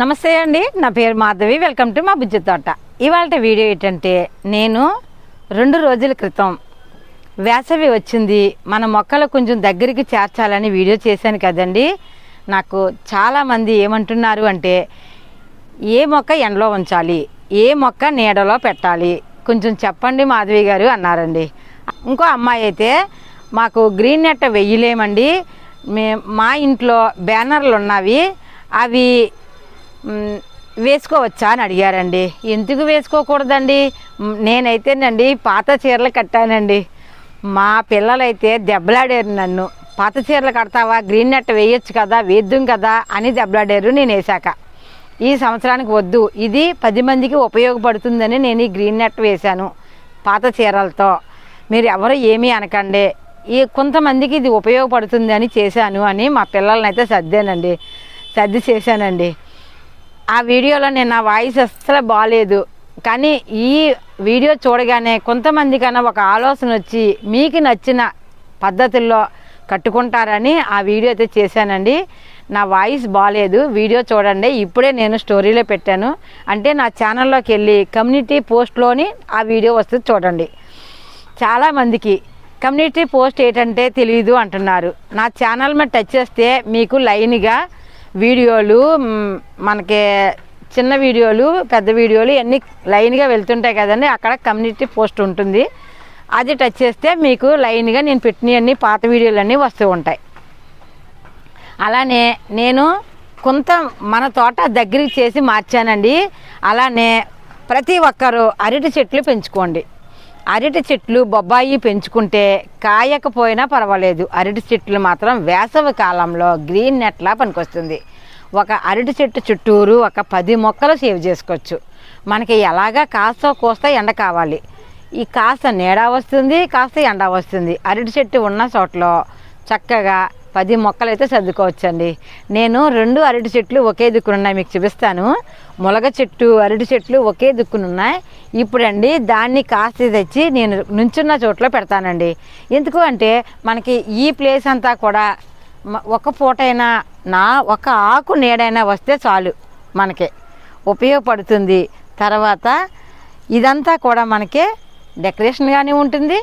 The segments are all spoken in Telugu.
నమస్తే అండి నా పేరు మాధవి వెల్కమ్ టు మా బుజ్జి తోట. ఇవాళ వీడియో ఏంటంటే నేను రెండు రోజుల క్రితం వేసవి వచ్చింది మన మొక్కలు కొంచెం దగ్గరికి చేర్చాలని వీడియో చేశాను కదండి. నాకు చాలామంది ఏమంటున్నారు అంటే ఏ మొక్క ఎండలో ఉంచాలి ఏ మొక్క నీడలో పెట్టాలి? కొంచెం చెప్పండి మాధవి గారు అన్నారండి. ఇంకో అమ్మాయి అయితే మాకు గ్రీన్ నెట్ వెయ్యలేమండి. మే మా ఇంట్లో బ్యానర్లు ఉన్నవి అవి వేసుకోవచ్చా అని అడిగారండి. ఎందుకు వేసుకోకూడదండి? నేనైతేనండి పాత చీరలు కట్టానండి. మా పిల్లలైతే దెబ్బలాడారు నన్ను. పాత చీరలు కడతావా? గ్రీన్ నెట్ వేయొచ్చు కదా వేద్దాం కదా అని దెబ్బలాడారు నేను వేశాక. ఈ సంవత్సరానికి వద్దు. ఇది పది మందికి ఉపయోగపడుతుందని నేను ఈ గ్రీన్ నెట్ వేశాను పాత చీరలతో. మీరు ఎవరు ఏమీ అనకండి. ఈ కొంతమందికి ఇది ఉపయోగపడుతుంది అని చేశాను అని మా పిల్లల్ని అయితే సర్దానండి. సర్ది చేశానండి. ఆ వీడియోలో నేను నా వాయిస్ అస్సలు బాగాలేదు కానీ ఈ వీడియో చూడగానే కొంతమందికైనా ఒక ఆలోచన వచ్చి మీకు నచ్చిన పద్ధతుల్లో కట్టుకుంటారని ఆ వీడియో అయితే చేశానండి. నా వాయిస్ బాగాలేదు వీడియో చూడండి. ఇప్పుడే నేను స్టోరీలో పెట్టాను. అంటే నా ఛానల్లోకి వెళ్ళి కమ్యూనిటీ పోస్ట్లోని ఆ వీడియో వస్తుంది చూడండి. చాలామందికి కమ్యూనిటీ పోస్ట్ ఏంటంటే తెలియదు అంటున్నారు. నా ఛానల్ మీద టచ్ చేస్తే మీకు లైన్గా వీడియోలు మనకి చిన్న వీడియోలు పెద్ద వీడియోలు ఇవన్నీ లైన్గా వెళ్తుంటాయి కదండి. అక్కడ కమ్యూనిటీ పోస్ట్ ఉంటుంది. అది టచ్ చేస్తే మీకు లైన్గా నేను పెట్టినవన్నీ పాత వీడియోలన్నీ వస్తూ ఉంటాయి. అలానే నేను కొంత మన తోట దగ్గరికి చేసి మార్చానండి. అలానే ప్రతి ఒక్కరూ అరటి చెట్లు పెంచుకోండి. అరటి చెట్లు బొబ్బాయి పెంచుకుంటే కాయకపోయినా పర్వాలేదు. అరటి చెట్లు మాత్రం వేసవి కాలంలో గ్రీన్ నెట్లా పనికొస్తుంది. ఒక అరటి చెట్టు చుట్టూరు ఒక పది మొక్కలు సేవ్ చేసుకోవచ్చు. మనకి ఎలాగా కాస్త కోస్త ఎండ కావాలి. ఈ కాస్త నీడ వస్తుంది కాస్త ఎండ వస్తుంది. అరటి చెట్టు ఉన్న చోట్ల చక్కగా పది మొక్కలు అయితే సర్దుకోవచ్చండి. నేను రెండు అరటి చెట్లు ఒకే దిక్కునున్నాయి మీకు చూపిస్తాను. మొలగ చెట్టు అరటి చెట్లు ఒకే దిక్కునున్నాయి. ఇప్పుడండి దాన్ని కాస్త తెచ్చి నేను నుంచున్న చోట్ల పెడతానండి. ఎందుకు అంటే మనకి ఈ ప్లేస్ అంతా కూడా ఒక పూటైనా నా ఒక ఆకు నీడైనా వస్తే చాలు మనకి. ఉపయోగపడుతుంది. తర్వాత ఇదంతా కూడా మనకి డెకరేషన్గానే ఉంటుంది.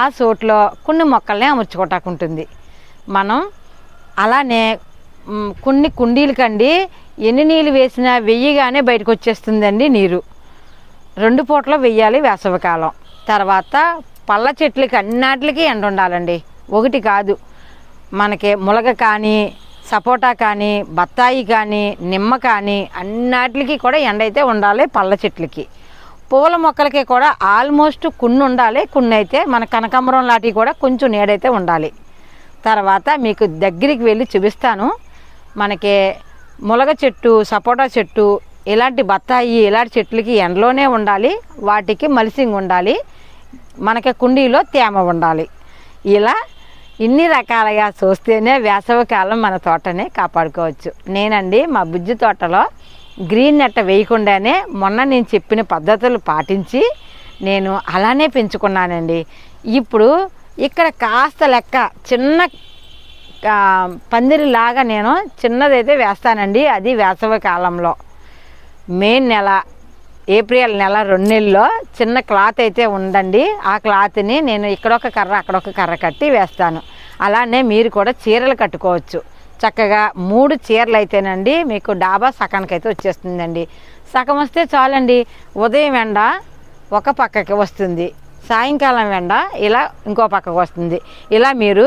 ఆ చోట్లో కొన్ని మొక్కల్ని అమర్చుకోవటానికి ఉంటుంది. మనం అలానే కొన్ని కుండీలకండి ఎన్ని నీళ్ళు వేసినా వెయ్యిగానే బయటకు వచ్చేస్తుందండి నీరు. రెండు పూటలు వెయ్యాలి వేసవికాలం. తర్వాత పళ్ళ చెట్లకి అన్నిటికి ఎండ ఉండాలండి ఒకటి కాదు. మనకి ములగ కానీ సపోటా కానీ బత్తాయి కానీ నిమ్మ కానీ అన్నిటికి కూడా ఎండ అయితే ఉండాలి పళ్ళ చెట్లకి. పూల మొక్కలకి కూడా ఆల్మోస్ట్ కొన్ని ఉండాలి కొన్ని అయితే మన కనకాంబరం లాంటివి కూడా కొంచెం నీడైతే ఉండాలి. తర్వాత మీకు దగ్గరికి వెళ్ళి చూపిస్తాను. మనకి ములగ చెట్టు సపోటా చెట్టు ఇలాంటి బత్తాయి ఇలాంటి చెట్లకి ఎండలోనే ఉండాలి. వాటికి మలిసింగ్ ఉండాలి. మనకి కుండీలో తేమ ఉండాలి. ఇలా ఇన్ని రకాలుగా చూస్తేనే వేసవికాలం మన తోటని కాపాడుకోవచ్చు. నేనండి మా బుజ్జి తోటలో గ్రీన్ నెట్ వేయకుండానే మొన్న నేను చెప్పిన పద్ధతులు పాటించి నేను అలానే పెంచుకున్నానండి. ఇప్పుడు ఇక్కడ కాస్త లెక్క చిన్న పందిరి పందిరిలాగా నేను చిన్నదైతే వేస్తానండి. అది వేసవి కాలంలో. మే నెల ఏప్రిల్ నెల రెండు నెలల్లో చిన్న క్లాత్ అయితే ఉండండి ఆ క్లాత్ని నేను ఇక్కడొక కర్ర అక్కడ ఒక కర్ర కట్టి వేస్తాను. అలానే మీరు కూడా చీరలు కట్టుకోవచ్చు. చక్కగా మూడు చీరలు అయితేనండి మీకు డాబా సకానికి అయితే వచ్చేస్తుందండి. సగం వస్తే చాలండి. ఉదయం ఎండ ఒక పక్కకి వస్తుంది. సాయంకాలం వెండ ఇలా ఇంకో పక్కకు వస్తుంది. ఇలా మీరు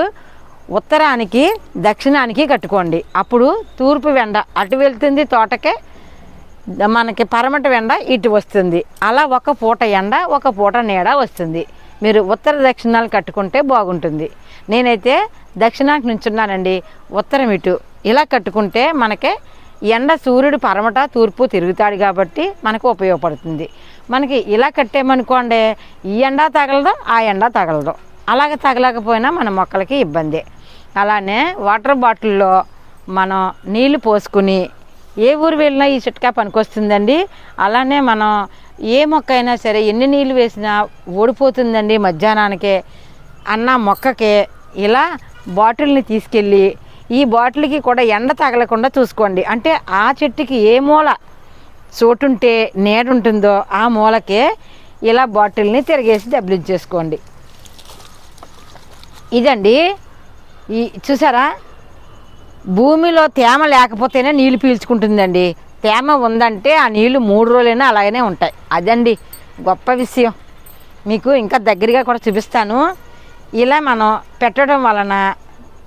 ఉత్తరానికి దక్షిణానికి కట్టుకోండి. అప్పుడు తూర్పు వెండ అటు వెళ్తుంది తోటకే మనకి పరమట వెండ ఇటు వస్తుంది. అలా ఒక పూట ఎండ ఒక పూట నీడ వస్తుంది. మీరు ఉత్తర దక్షిణాలు కట్టుకుంటే బాగుంటుంది. నేనైతే దక్షిణానికి నుంచున్నానండి. ఉత్తరం ఇటు. ఇలా కట్టుకుంటే మనకి ఎండ సూర్యుడు పరమట తూర్పు తిరుగుతాడు కాబట్టి మనకు ఉపయోగపడుతుంది. మనకి ఇలా కట్టేమనుకోండి ఈ ఎండ తగలదు ఆ ఎండ తగలదు. అలాగ తగలకపోయినా మన మొక్కలకి ఇబ్బందే. అలానే వాటర్ బాటిల్లో మనం నీళ్ళు పోసుకుని ఏ ఊరు వెళ్ళినా ఈ చిట్కా పనికొస్తుందండి. అలానే మనం ఏ మొక్క అయినా సరే ఎన్ని నీళ్ళు వేసినా ఓడిపోతుందండి మధ్యాహ్నానికే. అన్న మొక్కకే ఇలా బాటిల్ని తీసుకెళ్ళి ఈ బాటిల్కి కూడా ఎండ తగలకుండా చూసుకోండి. అంటే ఆ చెట్టుకి ఏ మూల చోటుంటే నీడుంటుందో ఆ మూలకే ఇలా బాటిల్ని తిరిగేసి దెబ్బలించేసుకోండి. ఇదండి. ఈ చూసారా? భూమిలో తేమ లేకపోతేనే నీళ్ళు పీల్చుకుంటుందండి. తేమ ఉందంటే ఆ నీళ్ళు మూడు రోజులైనా అలాగనే ఉంటాయి. అదండి గొప్ప విషయం. మీకు ఇంకా దగ్గరగా కూడా చూపిస్తాను. ఇలా మనం పెట్టడం వలన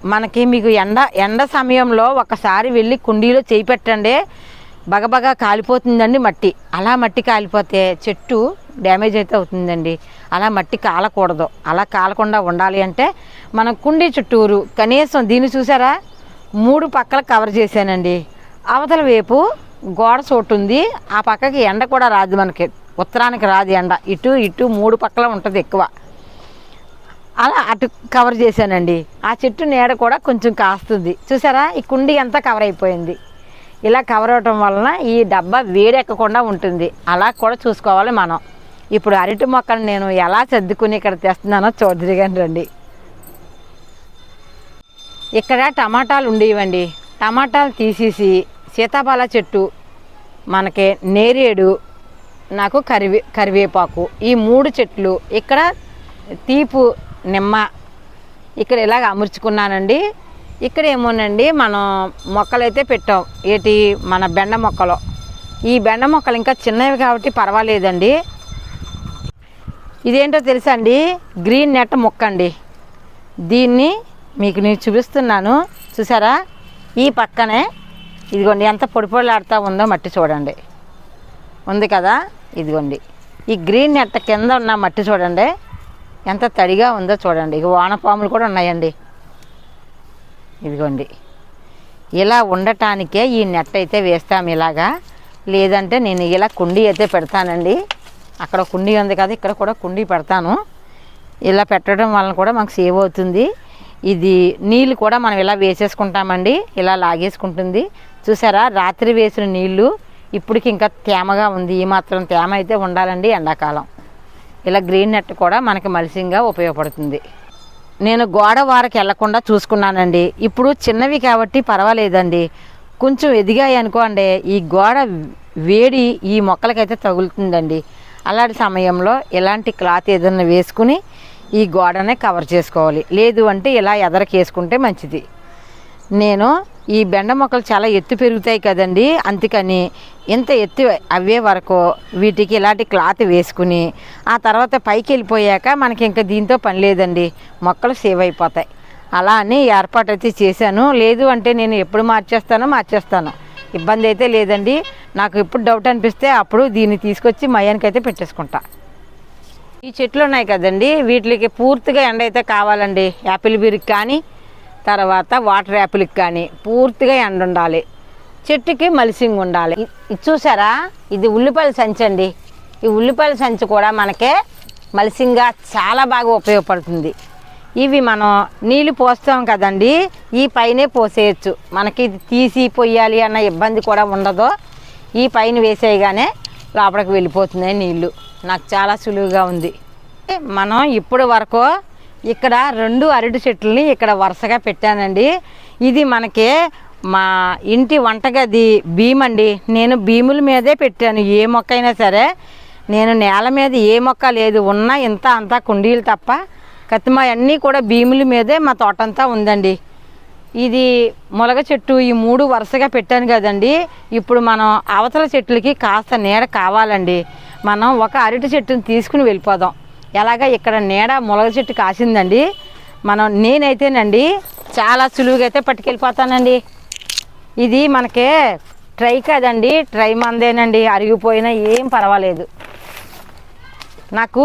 మనకి మీకు ఎండ ఎండ సమయంలో ఒకసారి వెళ్ళి కుండీలో చేయి పెట్టండి. బగబగా కాలిపోతుందండి మట్టి. అలా మట్టి కాలిపోతే చెట్టు డ్యామేజ్ అయితే అవుతుందండి. అలా మట్టి కాలకూడదు. అలా కాలకుండా ఉండాలి అంటే మనం కుండీ చుట్టూరు కనీసం దీన్ని చూసారా? మూడు పక్కల కవర్ చేశానండి. అవతల వైపు గోడ చోటు ఉంది. ఆ పక్కకి ఎండ కూడా రాదు మనకి. ఉత్తరానికి రాదు ఎండ. ఇటు ఇటు మూడు పక్కల ఉంటుంది ఎక్కువ. అలా అటు కవర్ చేశానండి. ఆ చెట్టు నీడ కూడా కొంచెం కాస్తుంది. చూసారా? ఈ కుండీ అంతా కవర్ అయిపోయింది. ఇలా కవర్ అవటం వలన ఈ డబ్బా వేడెక్కకుండా ఉంటుంది. అలా కూడా చూసుకోవాలి మనం. ఇప్పుడు అరటి మొక్కను నేను ఎలా సర్దుకుని ఇక్కడ తెస్తున్నానో చూద్దరిగాని రండి. ఇక్కడ టమాటాలు ఉండేవండి. టమాటాలు తీసేసి సీతాఫల చెట్టు మనకి నేరేడు నాకు కరివే కరివేపాకు ఈ మూడు చెట్లు ఇక్కడ తీపు నిమ్మ. ఇక్కడ ఇలాగ అమర్చుకున్నానండి. ఇక్కడ ఏమోనండి మనం మొక్కలైతే పెట్టాం. ఏటి మన బెండ మొక్కలు. ఈ బెండ మొక్కలు ఇంకా చిన్నవి కాబట్టి పర్వాలేదండి. ఇదేంటో తెలుసా అండి? గ్రీన్ నెట్ మొక్క అండి. దీన్ని మీకు నేను చూపిస్తున్నాను. చూసారా? ఈ పక్కనే ఇదిగోండి ఎంత పొడిపొడిలాడుతూ ఉందో మట్టి చూడండి. ఉంది కదా? ఇదిగోండి. ఈ గ్రీన్ నెట్ కింద ఉన్న మట్టి చూడండి. ఎంత తడిగా ఉందో చూడండి. ఇక వానపాములు కూడా ఉన్నాయండి. ఇదిగోండి. ఇలా ఉండటానికే ఈ నెట్ అయితే వేస్తాము ఇలాగా. లేదంటే నేను ఇలా కుండీ అయితే పెడతానండి. అక్కడ కుండీ ఉంది కదా ఇక్కడ కూడా కుండీ పెడతాను. ఇలా పెట్టడం వలన కూడా మాకు సేవ్ అవుతుంది. ఇది నీళ్ళు కూడా మనం ఇలా వేసేసుకుంటామండి. ఇలా లాగేసుకుంటుంది. చూసారా? రాత్రి వేసిన నీళ్ళు ఇప్పటికి ఇంకా తేమగా ఉంది. ఈ మాత్రం తేమ అయితే ఉండాలండి ఎండాకాలం. ఇలా గ్రీన్ నెట్ కూడా మనకి మలిసింగా ఉపయోగపడుతుంది. నేను గోడ వారకి వెళ్ళకుండా చూసుకున్నానండి. ఇప్పుడు చిన్నవి కాబట్టి పర్వాలేదండి. కొంచెం ఎదిగాయి అనుకోండి ఈ గోడ వేడి ఈ మొక్కలకైతే తగులుతుందండి. అలాంటి సమయంలో ఇలాంటి క్లాత్ ఏదైనా వేసుకుని ఈ గోడనే కవర్ చేసుకోవాలి. లేదు అంటే ఇలా ఎదరకేసుకుంటే మంచిది. నేను ఈ బెండ మొక్కలు చాలా ఎత్తు పెరుగుతాయి కదండి. అందుకని ఇంత ఎత్తు అవే వరకు వీటికి ఇలాంటి క్లాత్ వేసుకుని ఆ తర్వాత పైకి వెళ్ళిపోయాక మనకి ఇంకా దీంతో పని లేదండి. మొక్కలు సేవ్ అయిపోతాయి. అలా అని ఏర్పాటు అయితే చేశాను. లేదు అంటే నేను ఎప్పుడు మార్చేస్తానో మార్చేస్తాను. ఇబ్బంది అయితే లేదండి. నాకు ఎప్పుడు డౌట్ అనిపిస్తే అప్పుడు దీన్ని తీసుకొచ్చి మయానికి అయితే పెట్టేసుకుంటా. ఈ చెట్లు ఉన్నాయి కదండి. వీటికి పూర్తిగా ఎండ అయితే కావాలండి. యాపిల్ బీరికి కానీ తర్వాత వాటర్ యాపిల్కి కానీ పూర్తిగా ఎండ ఉండాలి చెట్టుకి మలిసింగ్ ఉండాలి. ఇది చూసారా? ఇది ఉల్లిపాయల సంచి అండి. ఈ ఉల్లిపాయల సంచి కూడా మనకే మలిసింగ్గా చాలా బాగా ఉపయోగపడుతుంది. ఇవి మనం నీళ్ళు పోస్తాం కదండి ఈ పైనే పోసేయచ్చు. మనకి ఇది తీసి పొయ్యాలి అన్న ఇబ్బంది కూడా ఉండదు. ఈ పైన వేసేయగానే లోపలికి వెళ్ళిపోతున్నాయి నీళ్ళు నాకు చాలా సులువుగా ఉంది. మనం ఇప్పుడు వరకు ఇక్కడ రెండు అరటి చెట్లని ఇక్కడ వరుసగా పెట్టానండి. ఇది మనకి మా ఇంటి వంటగది భీమ్ అండి. నేను భీముల మీదే పెట్టాను. ఏ మొక్క అయినా సరే నేను నేల మీద ఏ మొక్క లేదు. ఉన్నా ఇంత అంతా కుండీలు తప్ప కత్తిమ అన్నీ కూడా భీముల మీదే మా తోటంతా ఉందండి. ఇది ములగ చెట్టు ఈ మూడు వరుసగా పెట్టాను కదండి. ఇప్పుడు మనం అవతల చెట్లకి కాస్త నీడ కావాలండి. మనం ఒక అరటి చెట్టుని తీసుకుని వెళ్ళిపోదాం. ఎలాగ ఇక్కడ నీడ ములగ చెట్టు కాసిందండి. మనం నేనైతేనండి చాలా సులువుగా అయితే పట్టుకెళ్ళిపోతానండి. ఇది మనకి ట్రై కదండి ట్రై మందేనండి. అరిగిపోయినా ఏం పర్వాలేదు. నాకు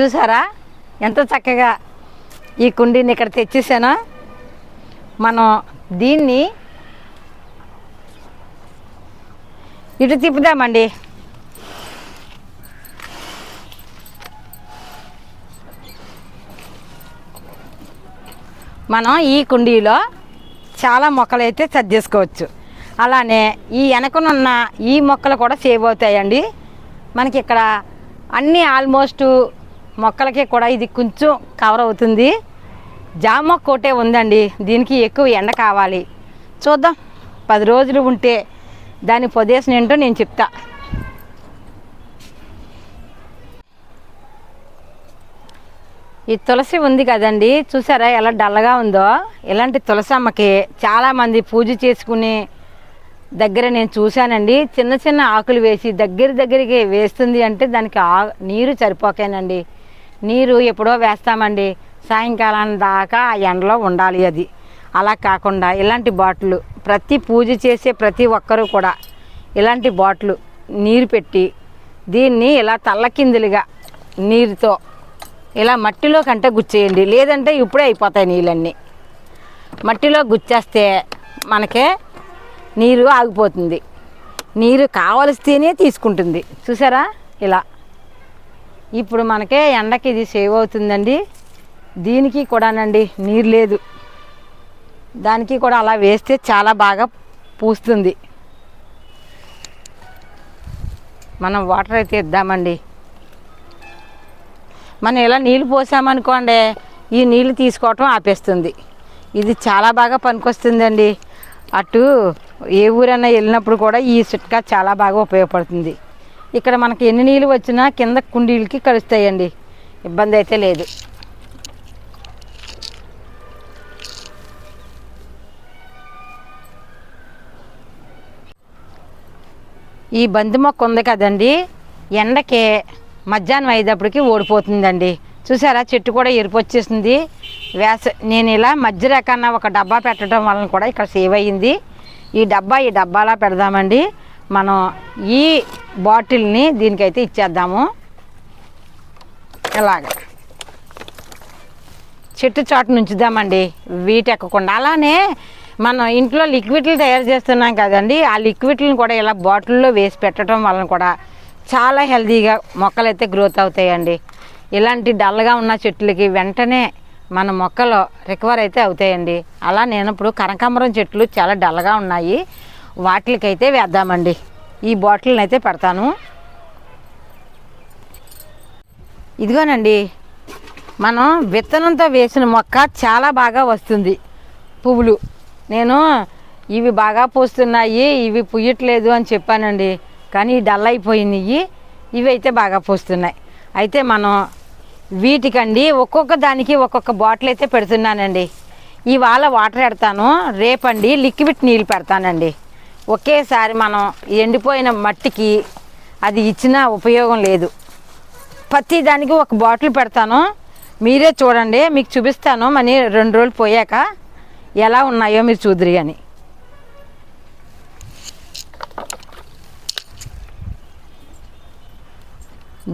చూసారా? ఎంత చక్కగా ఈ కుండీని ఇక్కడ తెచ్చేసానో. మనం దీన్ని ఇటు తిప్పుదామండి. మనం ఈ కుండీలో చాలా మొక్కలు అయితే సర్దేసుకోవచ్చు అలానే ఈ వెనకనున్న ఈ మొక్కలు కూడా సేవ్ అవుతాయండి. మనకి ఇక్కడ అన్ని ఆల్మోస్ట్ మొక్కలకి కూడా ఇది కొంచెం కవర్ అవుతుంది. జామ మొక్క ఒకటే ఉందండి. దీనికి ఎక్కువ ఎండ కావాలి. చూద్దాం. పది రోజులు ఉంటే దాని పొదేషన్ ఏంటో నేను చెప్తా. ఈ తులసి ఉంది కదండి. చూసారా ఎలా డల్లగా ఉందో? ఇలాంటి తులసి అమ్మకి చాలామంది పూజ చేసుకుని దగ్గర నేను చూశానండి. చిన్న చిన్న ఆకులు వేసి దగ్గర దగ్గరికి వేస్తుంది అంటే దానికి ఆ నీరు సరిపోకేనండి. నీరు ఎప్పుడో వేస్తామండి. సాయంకాలం దాకా ఆ ఎండలో ఉండాలి అది. అలా కాకుండా ఇలాంటి బాటిల్ ప్రతి పూజ చేసే ప్రతి ఒక్కరూ కూడా ఇలాంటి బాటిల్ నీరు పెట్టి దీన్ని ఇలా తల్లకిందులుగా నీరుతో ఇలా మట్టిలో కంటే గుచ్చేయండి. లేదంటే ఇప్పుడే అయిపోతాయి నీళ్ళన్నీ. మట్టిలో గుచ్చేస్తే మనకే నీరు ఆగిపోతుంది. నీరు కావలిస్తేనే తీసుకుంటుంది. చూసారా? ఇలా. ఇప్పుడు మనకే ఎండకి ఇది సేవ్ అవుతుందండి. దీనికి కూడానండి నీరు లేదు. దానికి కూడా అలా వేస్తే చాలా బాగా పూస్తుంది. మనం వాటర్ అయితే ఇద్దామండి. మనం ఇలా నీళ్ళు పోసామనుకోండి ఈ నీళ్ళు తీసుకోవటం ఆపేస్తుంది. ఇది చాలా బాగా పనికొస్తుందండి. అటు ఏ ఊరైనా వెళ్ళినప్పుడు కూడా ఈ చిట్కా చాలా బాగా ఉపయోగపడుతుంది. ఇక్కడ మనకి ఎన్ని నీళ్ళు వచ్చినా కింద కుండీలకి కలుస్తాయండి. ఇబ్బంది అయితే లేదు. ఈ బంతి మొక్క ఉంది కదండి. ఎండకి మధ్యాహ్నం అయ్యేటప్పటికి ఓడిపోతుందండి. చూసారా? చెట్టు కూడా ఎరుపు వచ్చేసింది. వేస నేను ఇలా మధ్య రకాన ఒక డబ్బా పెట్టడం వలన కూడా ఇక్కడ సేవ్ అయ్యింది. ఈ డబ్బా ఈ డబ్బాలా పెడదామండి. మనం ఈ బాటిల్ని దీనికైతే ఇచ్చేద్దాము. ఇలాగ. చెట్టు చాటు నుంచుదామండి. వీటి ఎక్కకుండా అలానే మనం ఇంట్లో లిక్విడ్లు తయారు చేస్తున్నాం కదండి. ఆ లిక్విడ్లను కూడా ఇలా బాటిల్లో వేసి పెట్టడం వలన కూడా చాలా హెల్తీగా మొక్కలైతే గ్రోత్ అవుతాయండి. ఇలాంటి డల్గా ఉన్న చెట్లకి వెంటనే మన మొక్కలు రికవర్ అయితే అవుతాయండి. అలా నేను ఇప్పుడు కనకాంబరం చెట్లు చాలా డల్గా ఉన్నాయి. వాటికైతే వేద్దామండి. ఈ బాటిల్ని అయితే పెడతాను. ఇదిగోనండి మనం విత్తనంతో వేసిన మొక్క చాలా బాగా వస్తుంది. పువ్వులు. నేను ఇవి బాగా పూస్తున్నాయి ఇవి పుయ్యట్లేదు అని చెప్పానండి. కానీ డల్ అయిపోయినాయి. ఇవి అయితే బాగా పూస్తున్నాయి. అయితే మనం వీటికండి ఒక్కొక్క దానికి ఒక్కొక్క బాటిల్ అయితే పెడుతున్నానండి. ఇవాళ వాటర్ పెడతాను రేపండి లిక్విడ్ నీళ్ళు పెడతానండి. ఒకేసారి మనం ఎండిపోయిన మట్టికి అది ఇచ్చిన ఉపయోగం లేదు. ప్రతి దానికి ఒక బాటిల్ పెడతాను. మీరే చూడండి మీకు చూపిస్తాను. మనీ రెండు రోజులు పోయాక ఎలా ఉన్నాయో మీరు చూద్దరి అని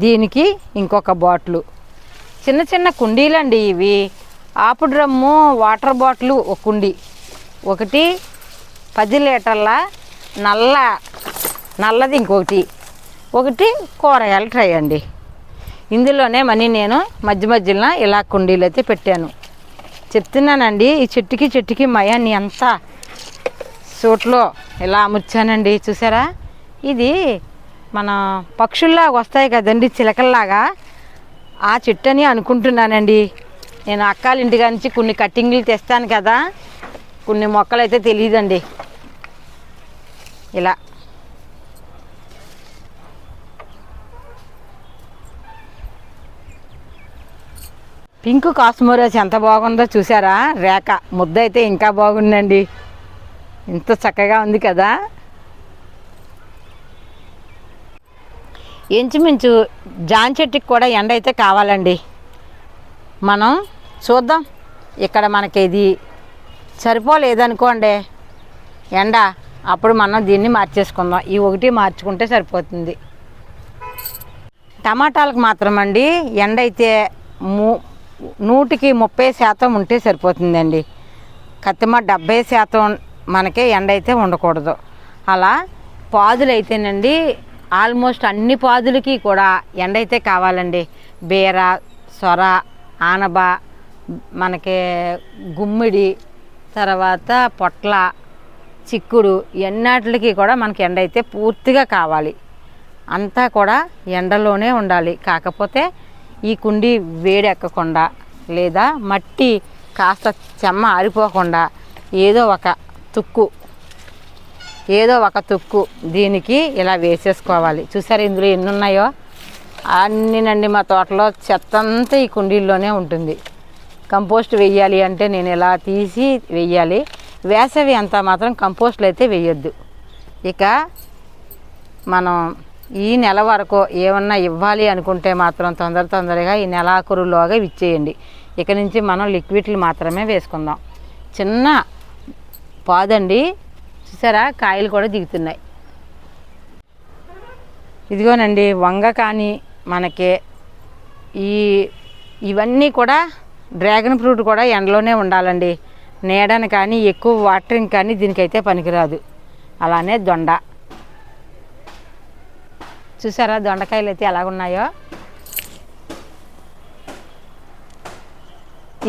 దీనికి ఇంకొక బాటిల్. చిన్న చిన్న కుండీలండి ఇవి. ఆపు డ్రమ్ము వాటర్ బాటిల్ ఒక కుండీ. ఒకటి పది లీటర్ల నల్ల నల్లది ఇంకొకటి. ఒకటి కూరగాయల ట్రై అండి. ఇందులోనే మనీ నేను మధ్య మధ్యలో ఇలా కుండీలు అయితే పెట్టాను. చెప్తున్నానండి ఈ చెట్టుకి చెట్టుకి మయాన్ని ఎంత సూట్లో ఇలా అమర్చానండి చూసారా? ఇది మన పక్షుల్లాగా వస్తాయి కదండి చిలకల్లాగా. ఆ చెట్టు అని అనుకుంటున్నానండి. నేను అక్కాల నుంచి కొన్ని కట్టింగ్లు తెస్తాను కదా. కొన్ని మొక్కలు అయితే తెలియదండి. ఇలా. పింక్ కాస్మోరస్ ఎంత బాగుందో చూసారా? రేఖ. ముద్ద అయితే ఇంకా బాగుందండి. ఇంత చక్కగా ఉంది కదా. ఇంచుమించు జాన్ చెట్టుకి కూడా ఎండ అయితే కావాలండి. మనం చూద్దాం. ఇక్కడ మనకి ఇది సరిపోలేదనుకోండి. ఎండ అప్పుడు మనం దీన్ని మార్చేసుకుందాం. ఈ ఒకటి మార్చుకుంటే సరిపోతుంది. టమాటాలకు మాత్రం అండి ఎండ అయితే మూ నూటికి ముప్పై శాతం ఉంటే సరిపోతుందండి. కత్తిమ డెబ్బై శాతం మనకే ఎండ అయితే ఉండకూడదు. అలా పాదులు అయితేనండి ఆల్మోస్ట్ అన్ని పాదులకి కూడా ఎండ అయితే కావాలండి. బీర సొర ఆనబ మనకి గుమ్మిడి తర్వాత పొట్ల చిక్కుడు ఎన్నాటికి కూడా మనకి ఎండ అయితే పూర్తిగా కావాలి. అంతా కూడా ఎండలోనే ఉండాలి. కాకపోతే ఈ కుండి వేడెక్కకుండా లేదా మట్టి కాస్త చెమ్మ ఆరిపోకుండా ఏదో ఒక తుక్కు ఏదో ఒక తుక్కు దీనికి ఇలా వేసేసుకోవాలి. చూసారు ఇందులో ఎన్ని ఉన్నాయో అన్నినండి మా తోటలో చెత్త అంతా ఈ కుండీల్లోనే ఉంటుంది. కంపోస్ట్ వెయ్యాలి అంటే నేను ఇలా తీసి వెయ్యాలి వేసవి అంతా మాత్రం కంపోస్ట్లు అయితే వేయొద్దు. ఇక మనం ఈ నెల వరకు ఏమన్నా ఇవ్వాలి అనుకుంటే మాత్రం తొందర తొందరగా ఈ నెలాఖరులోగా ఇచ్చేయండి. ఇక నుంచి మనం లిక్విడ్లు మాత్రమే వేసుకుందాం. చిన్న పాదండి. చూసారా? కాయలు కూడా దిగుతున్నాయి. ఇదిగోనండి వంగ కానీ మనకి ఈ ఇవన్నీ కూడా డ్రాగన్ ఫ్రూట్ కూడా ఎండలోనే ఉండాలండి. నీడని కానీ ఎక్కువ వాటరింగ్ కానీ దీనికైతే పనికిరాదు. అలానే దొండ. చూసారా దొండకాయలు అయితే ఎలాగున్నాయో?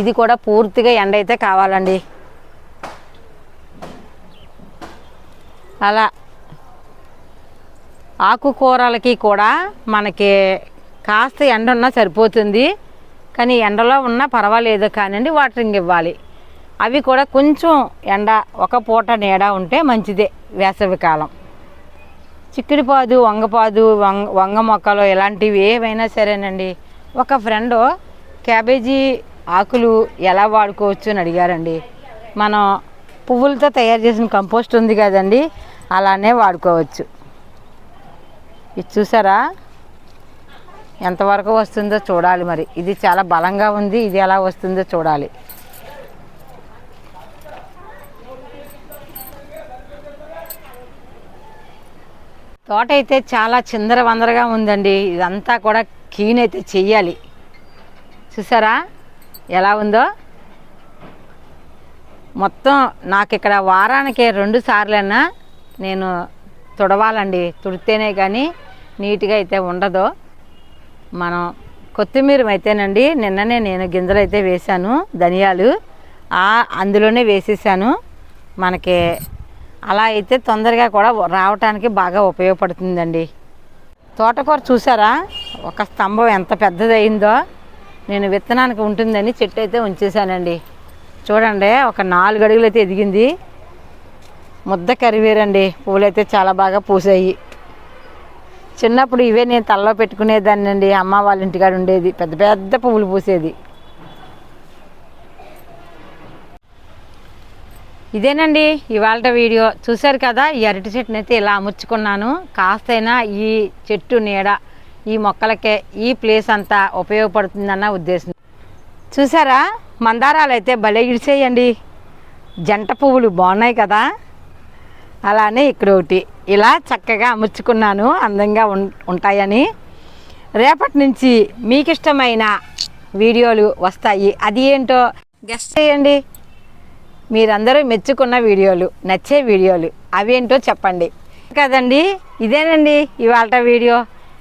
ఇది కూడా పూర్తిగా ఎండ అయితే కావాలండి. అలా. ఆకుకూరలకి కూడా మనకి కాస్త ఎండ ఉన్నా సరిపోతుంది. కానీ ఎండలో ఉన్నా పర్వాలేదు కానివ్వండి వాటరింగ్ ఇవ్వాలి. అవి కూడా కొంచెం ఎండ ఒక పూట నీడ ఉంటే మంచిదే వేసవికాలం చిక్కుడిపాదు వంగపాదు వంగ వంగ మొక్కలు ఇలాంటివి ఏవైనా సరేనండి. ఒక ఫ్రెండ్ క్యాబేజీ ఆకులు ఎలా వాడుకోవచ్చు అని అడిగారండి. మనం పువ్వులతో తయారు చేసిన కంపోస్ట్ ఉంది కదండి అలానే వాడుకోవచ్చు. ఇది చూసారా? ఎంతవరకు వస్తుందో చూడాలి మరి. ఇది చాలా బలంగా ఉంది ఇది ఎలా వస్తుందో చూడాలి. తోట అయితే చాలా చిందర వందరగా ఉందండి. ఇదంతా కూడా క్లీన్ అయితే చెయ్యాలి. చూసారా? ఎలా ఉందో? మొత్తం నాకు ఇక్కడ వారానికి రెండు సార్లైనా నేను తుడవాలండి. తుడితేనే కానీ నీట్గా అయితే ఉండదు. మనం కొత్తిమీర అయితేనండి నిన్ననే నేను గింజలు అయితే వేశాను ధనియాలు. అందులోనే వేసేసాను. మనకి అలా అయితే తొందరగా కూడా రావటానికి బాగా ఉపయోగపడుతుందండి. తోటకూర చూసారా? ఒక స్తంభం ఎంత పెద్దదయిందో నేను విత్తనానికి ఉంటుందని చెట్టు అయితే ఉంచేసానండి చూడండి ఒక నాలుగు అడుగులు అయితే ఎదిగింది. ముద్ద కరివేరండి పూలైతే చాలా బాగా పూసాయి. చిన్నప్పుడు ఇవే నేను తలలో పెట్టుకునేదాన్ని అండి అమ్మ వాళ్ళ ఇంటికాడ ఉండేది. పెద్ద పెద్ద పువ్వులు పూసేది. ఇదేనండి ఇవాళ వీడియో. చూశారు కదా ఈ అరటి చెట్టుని అయితే ఇలా అమర్చుకున్నాను. కాస్తైనా ఈ చెట్టు నీడ ఈ మొక్కలకే ఈ ప్లేస్ అంతా ఉపయోగపడుతుందన్న ఉద్దేశం. చూసారా మందారాలు అయితే భలే ఇడిసేయండి జంట పువ్వులు బాగున్నాయి కదా. అలానే ఇక్కడ ఒకటి. ఇలా చక్కగా అమర్చుకున్నాను అందంగా ఉం- ఉంటాయని. రేపటి నుంచి మీకు ఇష్టమైన వీడియోలు వస్తాయి. అది ఏంటో గెస్ట్ చేయండి. మీరందరూ మెచ్చుకున్న వీడియోలు నచ్చే వీడియోలు అవేంటో చెప్పండి. కదండి ఇదేనండి ఇవాళ వీడియో.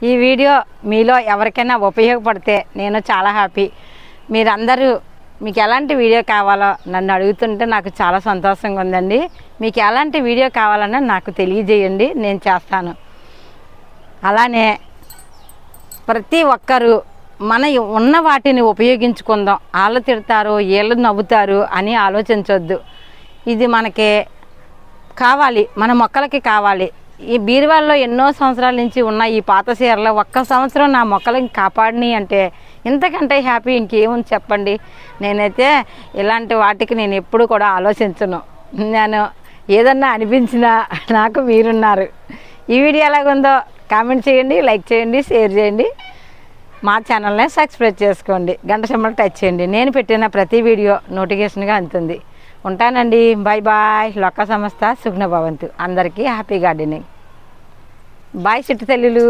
ఈ వీడియో మీలో ఎవరికైనా ఉపయోగపడితే నేను చాలా హ్యాపీ. మీరందరూ మీకు ఎలాంటి వీడియో కావాలో నన్ను అడుగుతుంటే నాకు చాలా సంతోషంగా ఉందండి. మీకు ఎలాంటి వీడియో కావాలన్నా నాకు తెలియజేయండి నేను చేస్తాను. అలానే ప్రతి ఒక్కరూ మన ఉన్న వాటిని ఉపయోగించుకుందాం. వాళ్ళు తిడతారు వీళ్ళు నవ్వుతారు అని ఆలోచించవద్దు ఇది మనకి కావాలి మన మొక్కలకి కావాలి. ఈ బీరువాల్లో ఎన్నో సంవత్సరాల నుంచి ఉన్న ఈ పాత చీరలు ఒక్క సంవత్సరం నా మొక్కలకి కాపాడిని అంటే ఇంతకంటే హ్యాపీ ఇంకేముంది చెప్పండి? నేనైతే ఇలాంటి వాటికి నేను ఎప్పుడు కూడా ఆలోచించను. నేను ఏదన్నా అనిపించినా నాకు మీరున్నారు. ఈ వీడియో ఎలాగుందో కామెంట్ చేయండి లైక్ చేయండి షేర్ చేయండి. మా ఛానల్ని సబ్స్క్రైబ్ చేసుకోండి. గంట సింబల్ టచ్ చేయండి. నేను పెట్టిన ప్రతి వీడియో నోటిఫికేషన్గా అందుతుంది. ఉంటానండి. బాయ్ బాయ్ లొక్క సంస్థ సుగ్న భవంతు అందరికీ హ్యాపీ గార్డెనింగ్ బాయ్ చిట్టు తల్లులు.